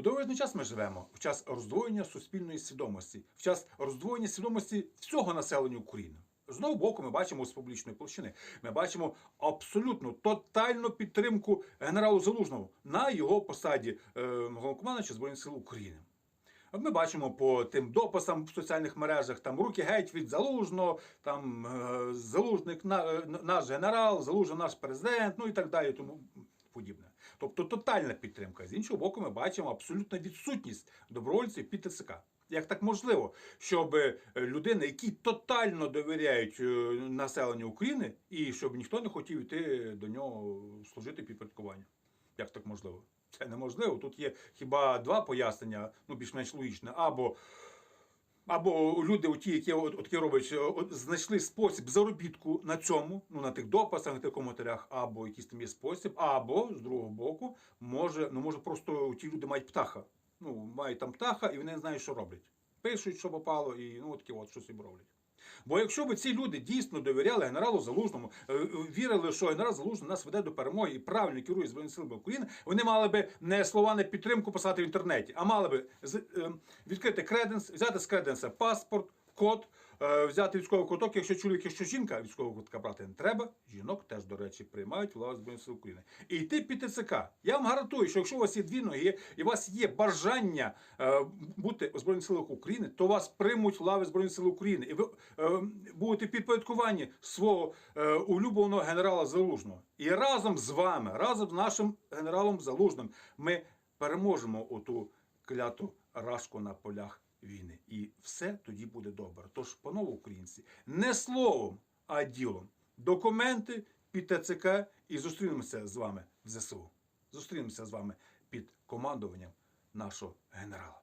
У довоєнний час ми живемо в час роздвоєння суспільної свідомості, в час роздвоєння свідомості всього населення України. З одного боку, ми бачимо з публічної площини, ми бачимо абсолютну тотальну підтримку генералу Залужного на його посаді е, головнокомандуюча Збройних сил України. Ми бачимо по тим дописам в соціальних мережах, там руки геть від залужного, там е, залужник на, е, наш генерал, залужний наш президент, ну і так далі, тому подібне. Тобто тотальна підтримка. З іншого боку, ми бачимо абсолютну відсутність добровольців під ТЦК. Як так можливо, щоб е, людини, які тотально довіряють е, населенню України, і щоб ніхто не хотів йти до нього служити підпорядкування? Як так можливо? Це неможливо. Тут є хіба два пояснення, ну більш-менш логічне. Або, або люди, ті, які от, от, роблять, от, знайшли спосіб заробітку на цьому, ну на тих дописах, на тих коментарях, або якийсь там є спосіб, або з другого боку, може, ну може просто ті люди мають птаха. Ну, мають там птаха, і вони не знають, що роблять. Пишуть, що попало, і ну такі от щось і роблять. Бо якщо б ці люди дійсно довіряли генералу Залужному, е, е, вірили, що генерал Залужний нас веде до перемоги і правильно керує Збройними силами України, вони мали би не слова не підтримку писати в інтернеті, а мали би з- е, відкрити креденс, взяти з креденса паспорт, код, взяти військовий квиток, якщо чоловік, якщо жінка, військового квитка брати не треба. Жінок теж, до речі, приймають в лавах Збройних сил України. І йти під ТЦК. Я вам гарантую, що якщо у вас є дві ноги і у вас є бажання е, бути у Збройних силах України, то вас приймуть лави Збройних сил України. І ви е, будете підпорядковані свого е, улюбленого генерала Залужного. І разом з вами, разом з нашим генералом Залужним, ми переможемо оту кляту рашку на полях війни. І все тоді буде добре. Тож, панове українці, не словом, а ділом. Документи під ТЦК і зустрінемося з вами в ЗСУ. Зустрінемося з вами під командуванням нашого генерала.